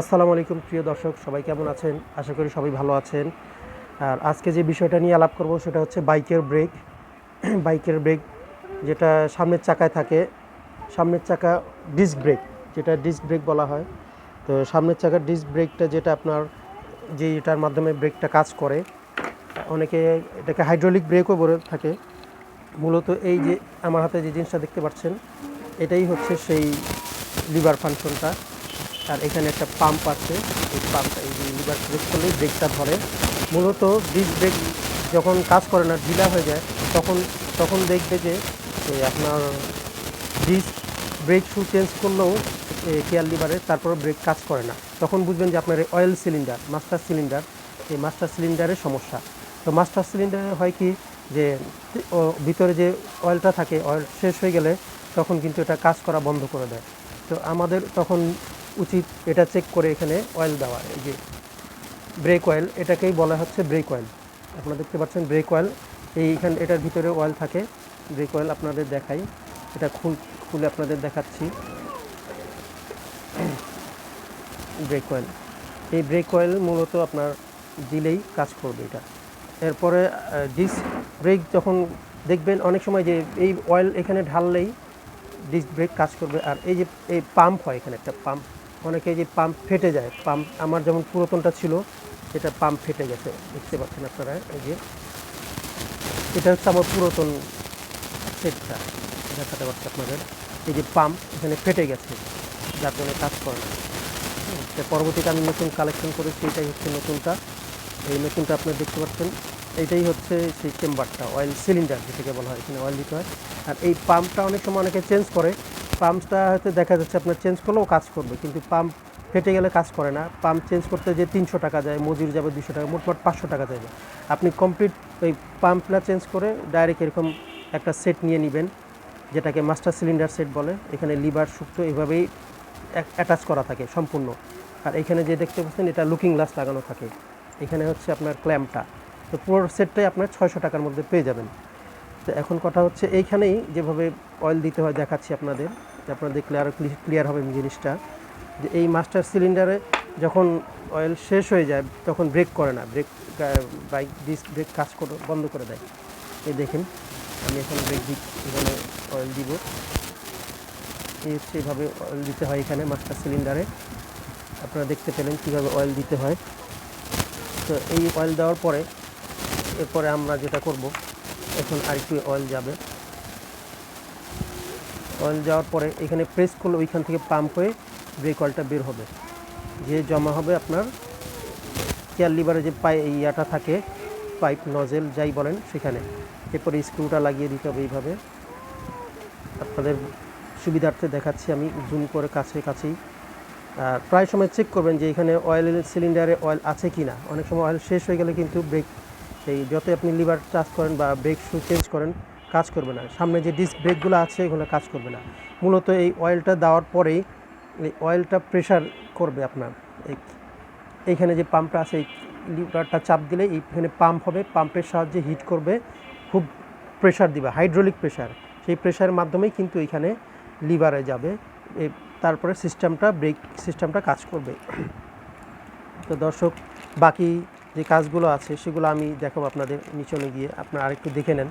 আসসালামু আলাইকুম, প্রিয় দর্শক, সবাই কেমন আছেন? আশা করি সবাই ভালো আছেন। আর আজকে যে বিষয়টা নিয়ে আলাপ করব সেটা হচ্ছে বাইকের ব্রেক। বাইকের ব্রেক যেটা সামনের চাকায় থাকে, সামনের চাকা ডিস্ক ব্রেক, যেটা ডিস্ক ব্রেক বলা হয়। তো সামনের চাকার ডিস্ক ব্রেকটা যেটা আপনার যে এটার মাধ্যমে ব্রেকটা কাজ করে, অনেকে এটাকে হাইড্রোলিক ব্রেকও বলে থাকে। মূলত এই যে আমার হাতে যে জিনিসটা দেখতে পাচ্ছেন, এটাই হচ্ছে সেই লিভার ফাংশনটা। আর এখানে একটা পাম্প আছে। এই পাম্পটা এই লিভার প্রেস করলেই ব্রেকটা ধরে। মূলত ডিস ব্রেক যখন কাজ করে না, ঢিলা হয়ে যায়, তখন তখন দেখবে যে আপনার ডিস ব্রেক শু চেঞ্জ করলেও কেয়ার লিভারে তারপরে ব্রেক কাজ করে না। তখন বুঝবেন যে আপনার অয়েল সিলিন্ডার মাস্টার সিলিন্ডার এই মাস্টার সিলিন্ডারের সমস্যা। তো মাস্টার সিলিন্ডারে হয় কি যে ভিতরে যে অয়েলটা থাকে অয়েল শেষ হয়ে গেলে তখন কিন্তু এটা কাজ করা বন্ধ করে দেয়। তো আমাদের তখন উচিত এটা চেক করে এখানে অয়েল দেওয়া, এই যে ব্রেক অয়েল এটাকেই বলা হচ্ছে ব্রেক অয়েল আপনারা দেখতে পাচ্ছেন ব্রেক অয়েল এইখানে এটার ভিতরে অয়েল থাকে। ব্রেক অয়েল আপনাদের দেখাই, এটা খুল, খুলে আপনাদের দেখাচ্ছি। ব্রেক অয়েল এই ব্রেক অয়েল মূলত আপনার দিলেই কাজ করবে এটা। এরপরে ডিস্ক ব্রেক যখন দেখবেন, অনেক সময় যে এই অয়েল এখানে ঢাললেই ডিস্ক ব্রেক কাজ করবে। আর এই যে, এই পাম্প হয় এখানে একটা পাম্প অনেকে যে পাম্প ফেটে যায় পাম্প আমার যেমন পুরাতনটা ছিল, এটা পাম্প ফেটে গেছে, দেখতে পাচ্ছেন আপনারা, এই যে। এটা হচ্ছে আমার পুরাতন সেটটা দেখাতে পারছি আপনাদের। এই যে পাম্প এখানে ফেটে গেছে, যার জন্য কাজ করে না। পরবর্তীতে আমি নতুন কালেকশন করেছি, এটাই হচ্ছে নতুনটা। এই নতুনটা আপনারা দেখতে পাচ্ছেন এইটাই হচ্ছে সেই চেম্বারটা অয়েল সিলিন্ডার যেটাকে বলা হয়, এখানে অয়েল দিতে হয়। আর এই পাম্পটা অনেক সময় অনেকে চেঞ্জ করে পাম্পটা হয়তো দেখা যাচ্ছে আপনার চেঞ্জ করলেও কাজ করবে, কিন্তু পাম্প ফেটে গেলে কাজ করে না। পাম্প চেঞ্জ করতে যে তিনশো টাকা যায়, মজুরি যাবে দুশো টাকা মোটমাট পাঁচশো টাকা যাবে। আপনি কমপ্লিট ওই পাম্পটা চেঞ্জ করে ডাইরেক্ট এরকম একটা সেট নিয়ে নেবেন, যেটাকে মাস্টার সিলিন্ডার সেট বলে। এখানে লিভার, শুক্তো এভাবেই অ্যাটাচ করা থাকে সম্পূর্ণ। আর এখানে যে দেখতে পাচ্ছেন, এটা লুকিং গ্লাস লাগানো থাকে। এখানে হচ্ছে আপনার ক্ল্যাম্পটা তো পুরো সেটটাই আপনার ছয়শো টাকার মধ্যে পেয়ে যাবেন। তো এখন কথা হচ্ছে এইখানেই যেভাবে অয়েল দিতে হয়, দেখাচ্ছি আপনাদের। আপনারা দেখলে আরও ক্লিয়ার হবে জিনিসটা। যে এই মাস্টার সিলিন্ডারে যখন অয়েল শেষ হয়ে যায়, তখন ব্রেক করে না। ব্রেক বাইক ডিস্ক ব্রেক কাজ করে, বন্ধ করে দেয়। এই দেখেন, আমি এখন ব্রেক দিক এখানে অয়েল দিব। এই হচ্ছে এইভাবে অয়েল দিতে হয় এখানে মাস্টার সিলিন্ডারে আপনারা দেখতে পেলেন কীভাবে অয়েল দিতে হয়। তো এই অয়েল দেওয়ার পরে, এরপরে আমরা যেটা করব এখন আরেকটু অয়েল যাবে। অয়েল যাওয়ার পরে এখানে প্রেস করলে ওইখান থেকে পাম্প হয়ে ব্রেক অয়েলটা বের হবে। যে জমা হবে আপনার কেয়ার লিভারে যে পাই ইয়াটা থাকে পাইপ নজেল যাই বলেন সেখানে। এরপরে স্ক্রুটা লাগিয়ে দিতে হবে এইভাবে। আপনাদের সুবিধার্থে দেখাচ্ছি আমি জুম করে কাছে কাছেই। আর প্রায় সময় চেক করবেন যে এখানে অয়েল সিলিন্ডারে অয়েল আছে কি না অনেক সময় অয়েল শেষ হয়ে গেলে কিন্তু ব্রেক এই যতই আপনি লিভার টাচ করেন বা ব্রেক শু চেঞ্জ করেন, কাজ করবে না। সামনে যে ডিস্ক ব্রেকগুলো আছে, এগুলো কাজ করবে না। মূলত এই অয়েলটা দেওয়ার পরেই এই অয়েলটা প্রেশার করবে আপনার। এই এইখানে যে পাম্পটা আছে, এই লিভারটা চাপ দিলে এইখানে পাম্প হবে। পাম্পের সাহায্যে হিট করবে, খুব প্রেশার দিবে, হাইড্রোলিক প্রেশার সেই প্রেশারের মাধ্যমেই কিন্তু এখানে লিভারে যাবে। তারপরে সিস্টেমটা, ব্রেক সিস্টেমটা কাজ করবে। তো দর্শক, বাকি যে কাজগুলো আছে সেগুলো আমি দেখাবো আপনাদের নিচনে গিয়ে। আপনারা আরেকটু দেখে নেন।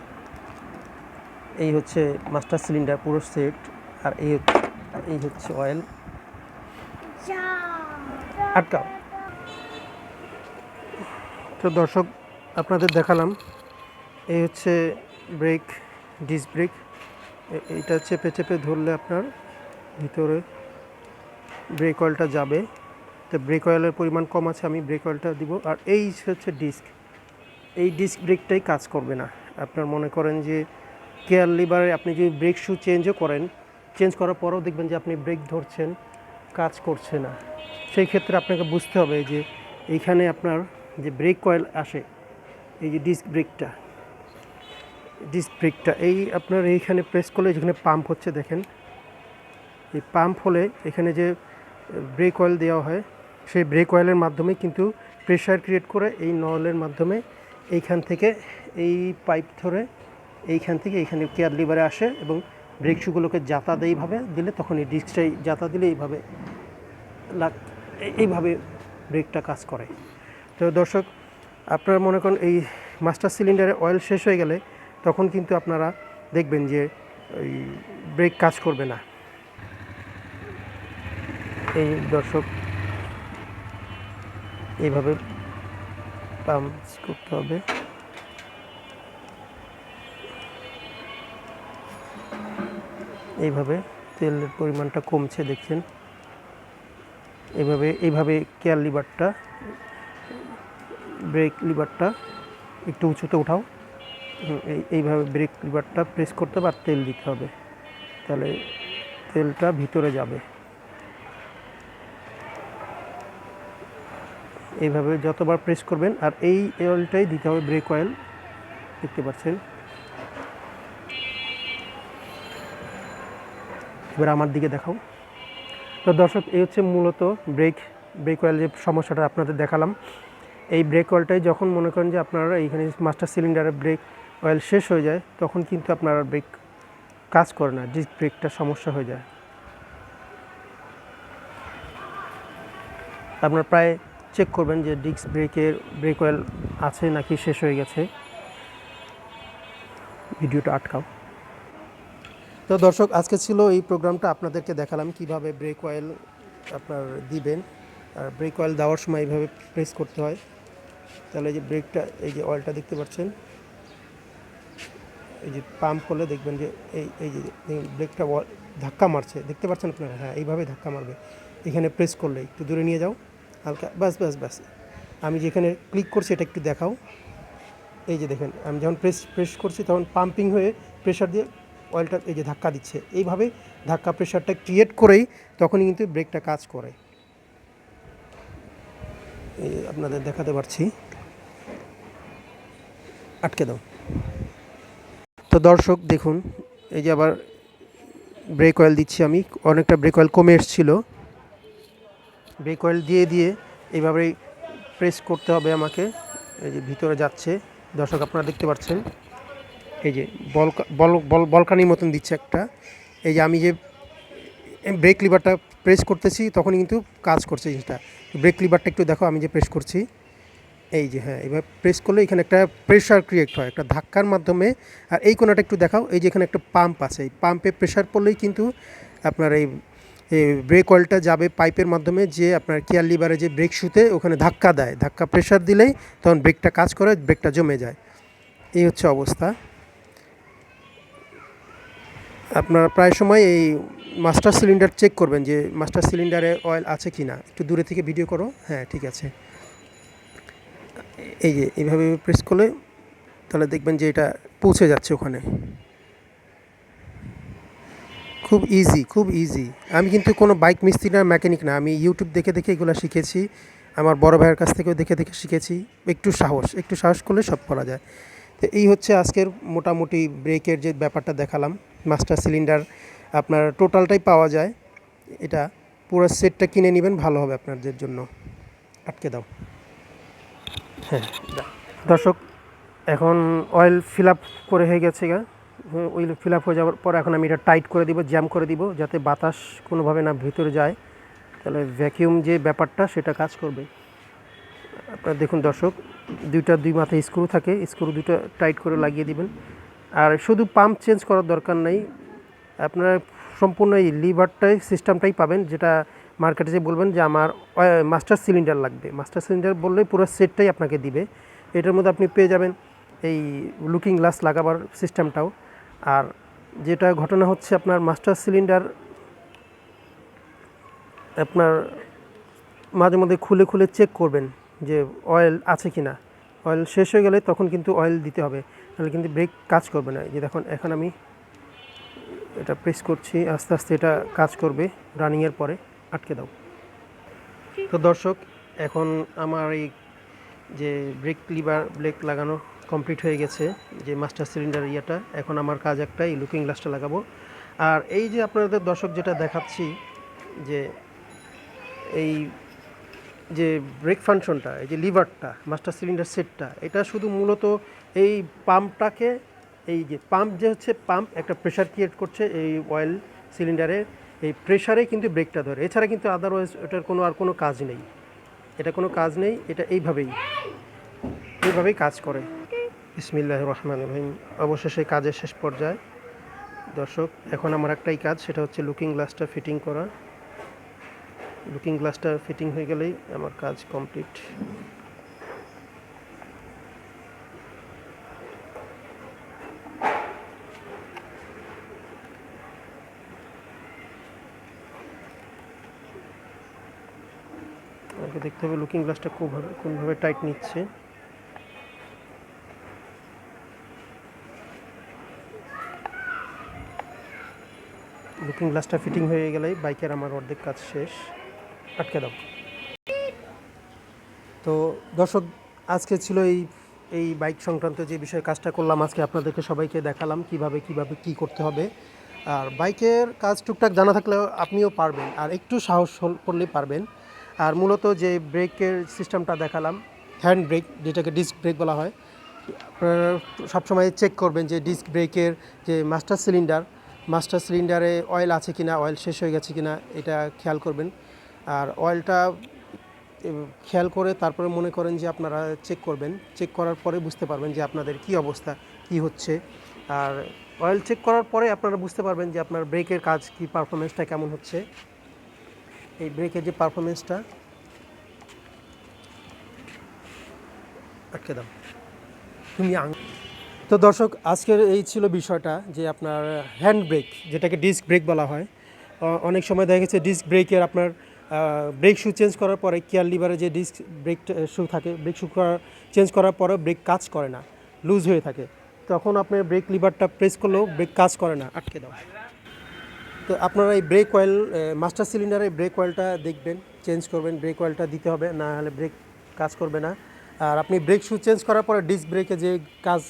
এই হচ্ছে মাস্টার সিলিন্ডার পুরো সেট আর এই এই হচ্ছে অয়েল। আটকাও তো দর্শক, আপনাদের দেখালাম, এই হচ্ছে ব্রেক ডিস ব্রেক। এইটা চেপে চেপে ধরলে আপনার ভিতরে ব্রেক অয়েলটা যাবে। তো ব্রেক অয়েলের পরিমাণ কম আছে, আমি ব্রেক অয়েলটা দিব। আর এই হচ্ছে ডিস্ক এই ডিস্ক ব্রেকটাই কাজ করবে না। আপনার মনে করেন যে কেয়ার লিভারে আপনি যদি ব্রেক শু চেঞ্জও করেন চেঞ্জ করার পরেও দেখবেন যে আপনি ব্রেক ধরছেন, কাজ করছে না। সেই ক্ষেত্রে আপনাকে বুঝতে হবে যে এইখানে আপনার যে ব্রেক কয়েল আসে, এই যে ডিস্ক ব্রেকটা ডিস্ক ব্রেকটা এই আপনার এইখানে প্রেস করলে যেখানে পাম্প হচ্ছে দেখেন, এই পাম্প হলে এখানে যে ব্রেক অয়েল দেওয়া হয় সেই ব্রেক অয়েলের মাধ্যমে কিন্তু প্রেশার ক্রিয়েট করে এই নলের মাধ্যমে এইখান থেকে এই পাইপ ধরে এইখান থেকে এইখানে কেয়ার লিভারে আসে এবং ব্রেক শুগুলোকে জাতা দেয় এইভাবে দিলে তখন এই ডিস্কটাই জাতা দিলে এইভাবে লাগ এইভাবে ব্রেকটা কাজ করে। তো দর্শক, আপনারা মনে করেন এই মাস্টার সিলিন্ডারে অয়েল শেষ হয়ে গেলে তখন কিন্তু আপনারা দেখবেন যে ওই ব্রেক কাজ করবে না। এই দর্শক এইভাবে পাম্প করতে হবে। এইভাবে তেলের পরিমাণটা কমছে দেখছেন। এইভাবে এইভাবে কেয়ার লিভারটা, ব্রেক লিভারটা একটু উঁচুতে উঠাও। এই, এইভাবে ব্রেক লিভারটা প্রেস করতে হবে আর তেল দিতে হবে। তাহলে তেলটা ভিতরে যাবে। এইভাবে যতবার প্রেস করবেন, আর এই অয়েলটাই দিতে হবে ব্রেক অয়েল দেখতে পাচ্ছেন। এবার আমার দিকে দেখাও। তো দর্শক, এই হচ্ছে মূলত ব্রেক ব্রেক অয়েল যে সমস্যাটা আপনাদের দেখালাম। এই ব্রেক অয়েলটাই যখন মনে করেন যে আপনারা এইখানে মাস্টার সিলিন্ডারে ব্রেক অয়েল শেষ হয়ে যায়, তখন কিন্তু আপনারা ব্রেক কাজ করে না ডিস্ক ব্রেকটা সমস্যা হয়ে যায়। আপনার প্রায় চেক করবেন যে ডিস্ক ব্রেকের ব্রেক অয়েল আছে নাকি শেষ হয়ে গেছে। ভিডিওটা আটকাও। তো দর্শক, আজকে ছিল এই প্রোগ্রামটা, আপনাদেরকে দেখালাম কীভাবে ব্রেক অয়েল আপনার দিবেন। আর ব্রেক অয়েল দেওয়ার সময় এইভাবে প্রেস করতে হয়। তাহলে এই যে ব্রেকটা এই যে অয়েলটা দেখতে পাচ্ছেন। এই যে পাম্প হলে দেখবেন যে এই এই যে ব্রেকটা ধাক্কা মারছে। দেখতে পাচ্ছেন আপনারা? হ্যাঁ এইভাবে ধাক্কা মারবে। এখানে প্রেস করলে, একটু দূরে নিয়ে যাও। হালকা, ব্যাস ব্যাস ব্যাস। আমি যেখানে ক্লিক করছি এটা একটু দেখাও। এই যে দেখেন, আমি যখন প্রেস প্রেস করছি তখন পাম্পিং হয়ে প্রেশার দিয়ে অয়েলটা এই যে ধাক্কা দিচ্ছে। এইভাবে ধাক্কা প্রেশারটা ক্রিয়েট করেই তখনই কিন্তু ব্রেকটা কাজ করে। এই আপনাদের দেখাতে পারছি। আটকে দাও। তো দর্শক, দেখুন, এই যে আবার ব্রেক অয়েল দিচ্ছি আমি। অনেকটা ব্রেক অয়েল কমে এসেছিল। ব্রেক অয়েল দিয়ে দিয়ে এইভাবেই প্রেস করতে হবে আমাকে। এই যে ভিতরে যাচ্ছে। দর্শক, আপনারা দেখতে পাচ্ছেন। এই যে বল বল বল, বলকানির মতন দিচ্ছে একটা। এই যে আমি যে ব্রেক লিভারটা প্রেস করতেছি, তখনই কিন্তু কাজ করছে জিনিসটা। ব্রেক লিভারটা একটু দেখো, আমি যে প্রেস করছি। এই যে হ্যাঁ এবার প্রেস করলে এখানে একটা প্রেশার ক্রিয়েট হয়, একটা ধাক্কার মাধ্যমে। আর এই কোনাটা একটু দেখাও, এই যে এখানে একটা পাম্প আছে। এই পাম্পে প্রেশার পড়লেই কিন্তু আপনার এই ব্রেক অয়েলটা যাবে পাইপের মাধ্যমে যে আপনার কেয়ার লিভারে যে ব্রেক শুতে ওখানে ধাক্কা দেয়। ধাক্কা প্রেশার দিলেই তখন ব্রেকটা কাজ করে ব্রেকটা জমে যায়। এই হচ্ছে অবস্থা। আপনারা প্রায় সময় এই মাস্টার সিলিন্ডার চেক করবেন যে মাস্টার সিলিন্ডারে অয়েল আছে কি না একটু দূরে থেকে ভিডিও করো। হ্যাঁ ঠিক আছে। এই যে, এইভাবে প্রেস করলে তাহলে দেখবেন যে এটা পৌঁছে যাচ্ছে ওখানে। খুব ইজি খুব ইজি আমি কিন্তু কোনো বাইক মিস্ত্রি না মেকানিক না। আমি ইউটিউব দেখে দেখে এগুলো শিখেছি। আমার বড় ভাইয়ের কাছ থেকেও দেখে দেখে শিখেছি। একটু সাহস একটু সাহস করলে সব করা যায়। তো এই হচ্ছে আজকের মোটামুটি ব্রেকের যে ব্যাপারটা দেখালাম। মাস্টার সিলিন্ডার আপনার টোটালটাই পাওয়া যায়। এটা পুরো সেটটা কিনে নেবেন, ভালো হবে আপনাদের জন্য। আটকে দাও। হ্যাঁ দর্শক, এখন অয়েল ফিল আপ করে হয়ে গেছে গা। অয়েল ফিল আপ হয়ে যাওয়ার পর এখন আমি এটা টাইট করে দিব জ্যাম করে দিব, যাতে বাতাস কোনোভাবে না ভিতরে যায়। তাহলে ভ্যাকিউম যে ব্যাপারটা, সেটা কাজ করবে। আপনারা দেখুন দর্শক, দুইটা দুই মাথায় স্ক্রু থাকে স্ক্রু দুটো টাইট করে লাগিয়ে দিবেন। আর শুধু পাম্প চেঞ্জ করার দরকার নেই। আপনারা সম্পূর্ণ এই লিভারটাই সিস্টেমটাই পাবেন, যেটা মার্কেটে যে বলবেন যে আমার মাস্টার সিলিন্ডার লাগবে। মাস্টার সিলিন্ডার বললেই পুরো সেটটাই আপনাকে দিবে। এটার মধ্যে আপনি পেয়ে যাবেন এই লুকিং গ্লাস লাগাবার সিস্টেমটাও আর যেটা ঘটনা হচ্ছে আপনার মাস্টার সিলিন্ডার আপনার মাঝে মধ্যে খুলে খুলে চেক করবেন যে অয়েল আছে কি না অয়েল শেষ হয়ে গেলে তখন কিন্তু অয়েল দিতে হবে তাহলে কিন্তু ব্রেক কাজ করবে না। যে দেখুন, এখন আমি এটা প্রেস করছি, আস্তে আস্তে এটা কাজ করবে রানিংয়ের পরে, আটকে দাও। তো দর্শক, এখন আমার এই যে ব্রেক লিভার ব্রেক লাগানো কমপ্লিট হয়ে গেছে যে মাস্টার সিলিন্ডার ইয়েটা। এখন আমার কাজ একটা এই লুকিং গ্লাসটা লাগাবো। আর এই যে আপনাদের দর্শক যেটা দেখাচ্ছি, যে এই যে ব্রেক ফাংশনটা এই যে লিভারটা মাস্টার সিলিন্ডার সেটটা এটা শুধু মূলত এই পাম্পটাকে এই যে পাম্প যে হচ্ছে পাম্প একটা প্রেশার ক্রিয়েট করছে এই অয়েল সিলিন্ডারে এই প্রেশারে কিন্তু ব্রেকটা ধরে। এছাড়া কিন্তু আদারওয়াইজ ওটার কোনো আর কোনো কাজ নেই। এটা কোনো কাজ নেই, এটা এইভাবেই এইভাবেই কাজ করে। ইসমিল্লাহ রহমান রহিম। অবশেষে কাজের শেষ পর্যায়ে, দর্শক, এখন আমার একটাই কাজ, সেটা হচ্ছে লুকিং গ্লাসটা ফিটিং করা। লুকিং গ্লাসটা ফিটিং হয়ে গেলেই আমার কাজ কমপ্লিট। দেখতে হবে লুকিং গ্লাসটা কোভাবে কোনভাবে টাইট নিচ্ছে। লুকিং গ্লাসটা ফিটিং হয়ে গেলেই বাইকের আমার অর্ধেক কাজ শেষ। আটকে দাও। তো দর্শক, আজকে ছিল এই এই বাইক সংক্রান্ত যে বিষয়ে কাজটা করলাম, আজকে আপনাদেরকে সবাইকে দেখালাম কীভাবে কীভাবে, কি করতে হবে। আর বাইকের কাজ টুকটাক জানা থাকলেও আপনিও পারবেন, আর একটু সাহস করলে পারবেন। আর মূলত যে ব্রেকের সিস্টেমটা দেখালাম, হ্যান্ড ব্রেক, যেটাকে ডিস্ক ব্রেক বলা হয়, আপনারা সবসময় চেক করবেন যে ডিস্ক ব্রেকের যে মাস্টার সিলিন্ডার মাস্টার সিলিন্ডারে অয়েল আছে কিনা, অয়েল শেষ হয়ে গেছে কিনা, এটা খেয়াল করবেন। আর অয়েলটা খেয়াল করে তারপরে মনে করেন যে আপনারা চেক করবেন। চেক করার পরে বুঝতে পারবেন যে আপনাদের কি অবস্থা, কি হচ্ছে। আর অয়েল চেক করার পরে আপনারা বুঝতে পারবেন যে আপনার ব্রেকের কাজ কি পারফরমেন্সটা কেমন হচ্ছে। এই ব্রেকের যে পারফরমেন্সটা আটকে দাও। তুমি আং তো দর্শক, আজকের এই ছিল বিষয়টা যে আপনার হ্যান্ড ব্রেক যেটাকে ডিস্ক ব্রেক বলা হয়। অনেক সময় দেখা গেছে ডিস্ক ব্রেকের আপনার ব্রেক শু চেঞ্জ করার পরে কেয়ার লিভারে যে ডিস্ক ব্রেক শু থাকে ব্রেক শু চেঞ্জ করার পরে ব্রেক কাজ করে না লুজ হয়ে থাকে। তখন আপনার ব্রেক লিভারটা প্রেস করলেও ব্রেক কাজ করে না, আটকে দেওয়া। তো আপনারা এই ব্রেক অয়েল মাস্টার সিলিন্ডারে ব্রেক অয়েলটা দেখবেন চেঞ্জ করবেন ব্রেক অয়েলটা দিতে হবে, না হলে ব্রেক কাজ করবে না। আর আপনি ব্রেক শু চেঞ্জ করার পরে ডিস্ক ব্রেকে যে কাজ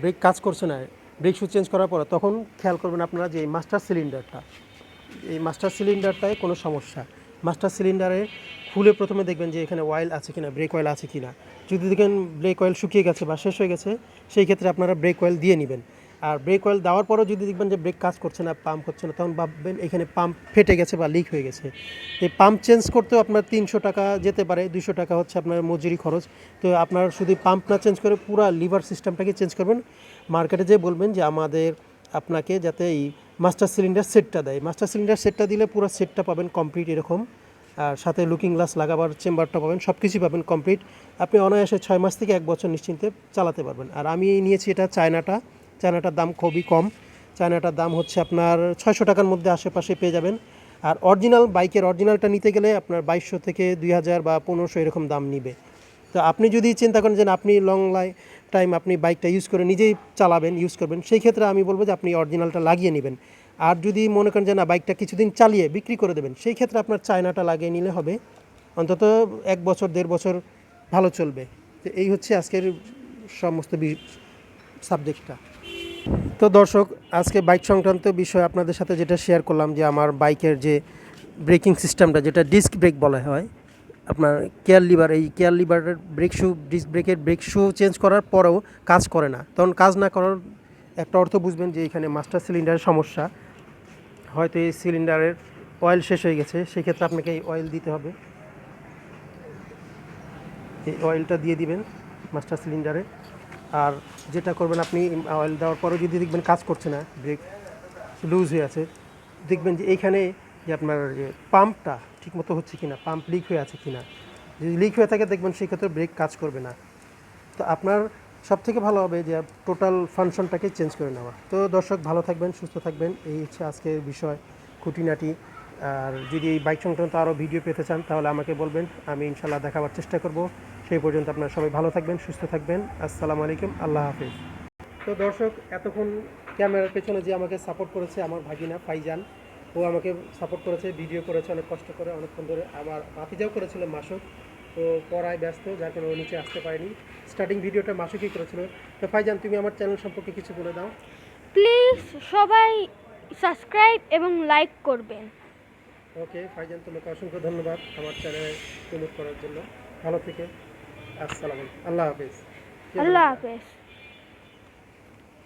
ব্রেক কাজ করছে না ব্রেক শু চেঞ্জ করার পরে তখন খেয়াল করবেন আপনারা যে এই মাস্টার সিলিন্ডারটা এই মাস্টার সিলিন্ডারটায় কোনো সমস্যা। মাস্টার সিলিন্ডারে খুলে প্রথমে দেখবেন যে এখানে অয়েল আছে কিনা ব্রেক অয়েল আছে কিনা। যদি দেখেন ব্রেক অয়েল শুকিয়ে গেছে বা শেষ হয়ে গেছে, সেই ক্ষেত্রে আপনারা ব্রেক অয়েল দিয়ে নেবেন। আর ব্রেক অয়েল দেওয়ার পরেও যদি দেখবেন যে ব্রেক কাজ করছে না পাম্প হচ্ছে না, তখন ভাববেন এখানে পাম্প ফেটে গেছে বা লিক হয়ে গেছে। এই পাম্প চেঞ্জ করতেও আপনার তিনশো টাকা যেতে পারে দুশো টাকা হচ্ছে আপনার মজুরি খরচ। তো আপনার শুধু পাম্প না চেঞ্জ করে পুরো লিভার সিস্টেমটাকে চেঞ্জ করবেন। মার্কেটে যে বলবেন যে আমাদের আপনাকে যাতে এই মাস্টার সিলিন্ডার সেটটা দেয়। মাস্টার সিলিন্ডার সেটটা দিলে পুরো সেটটা পাবেন কমপ্লিট এরকম। আর সাথে লুকিং গ্লাস লাগাবার চেম্বারটা পাবেন সব কিছুই পাবেন কমপ্লিট আপনি অনায়াসে ছয় মাস থেকে এক বছর নিশ্চিন্তে চালাতে পারবেন। আর আমি নিয়েছি এটা চায়নাটা। চায়নাটার দাম খুবই কম। চায়নাটার দাম হচ্ছে আপনার ছয়শো টাকার মধ্যে আশেপাশে পেয়ে যাবেন। আর অরিজিনাল বাইকের অরিজিনালটা নিতে গেলে আপনার বাইশশো থেকে দুই হাজার বা পনেরোশো এরকম দাম নিবে। তো আপনি যদি চিন্তা করেন যে আপনি লং লাই টাইম আপনি বাইকটা ইউজ করে নিজেই চালাবেন ইউজ করবেন, সেই ক্ষেত্রে আমি বলব যে আপনি অরিজিনালটা লাগিয়ে নেবেন। আর যদি মনে করেন যে না, বাইকটা কিছুদিন চালিয়ে বিক্রি করে দেবেন, সেই ক্ষেত্রে আপনার চায়নাটা লাগিয়ে নিলে হবে। অন্তত এক বছর, দেড় বছর ভালো চলবে। তো এই হচ্ছে আজকের সমস্ত সাবজেক্টটা তো দর্শক, আজকে বাইক সংক্রান্ত বিষয় আপনাদের সাথে যেটা শেয়ার করলাম যে আমার বাইকের যে ব্রেকিং সিস্টেমটা যেটা ডিস্ক ব্রেক বলা হয়, আপনার কেয়ার লিভার এই কেয়ার লিভারের ব্রেক শু ডিস্ক ব্রেকের ব্রেক শু চেঞ্জ করার পরেও কাজ করে না। তখন কাজ না করার একটা অর্থ বুঝবেন যে এখানে মাস্টার সিলিন্ডারের সমস্যা। হয়তো এই সিলিন্ডারের অয়েল শেষ হয়ে গেছে, সেক্ষেত্রে আপনাকে এই অয়েল দিতে হবে। এই অয়েলটা দিয়ে দিবেন মাস্টার সিলিন্ডারে আর যেটা করবেন আপনি অয়েল দেওয়ার পরেও যদি দেখবেন কাজ করছে না ব্রেক লুজ হয়ে আছে, দেখবেন যে এইখানে যে আপনার যে পাম্পটা ঠিকমতো হচ্ছে কি না পাম্প লিক হয়ে আছে কি না যদি লিক হয়ে থাকে দেখবেন সেক্ষেত্রে ব্রেক কাজ করবে না। তো আপনার সব থেকে ভালো হবে যে টোটাল ফাংশনটাকে চেঞ্জ করে নেওয়া। তো দর্শক, ভালো থাকবেন, সুস্থ থাকবেন, এই হচ্ছে আজকের বিষয়, খুঁটিনাটি। আর যদি এই বাইক সংক্রান্ত আরও ভিডিও পেতে চান, তাহলে আমাকে বলবেন, আমি ইনশাল্লাহ দেখাবার চেষ্টা করব। সেই পর্যন্ত আপনারা সবাই ভালো থাকবেন সুস্থ থাকবেন। আসসালামু আলাইকুম আল্লাহ হাফিজ। তো দর্শক এতক্ষণ ক্যামেরার পেছনে যে আমাকে সাপোর্ট করেছে আমার ভাগিনা ফাইজান ও আমাকে সাপোর্ট করেছে ভিডিও করেছে অনেক কষ্ট করে অনেকক্ষণ ধরে আমার ভাতিজাও করেছিল মাসুক। তো পড়ায় ব্যস্ত যার কারণে ও নিচে আসতে পারেনি। স্টার্টিং ভিডিওটা মাসুকই করেছিল। তো ফাইজান তুমি আমার চ্যানেল সম্পর্কে কিছু বলে দাও। প্লিজ সবাই সাবস্ক্রাইব এবং লাইক করবেন। ওকে ফাইজান তোমাকে অসংখ্য ধন্যবাদ আমার চ্যানেলে প্রমোট করার জন্য। ভালো থেকে। আসসালাম আল্লাহ হাফিজ। আল্লাহ হাফেজ।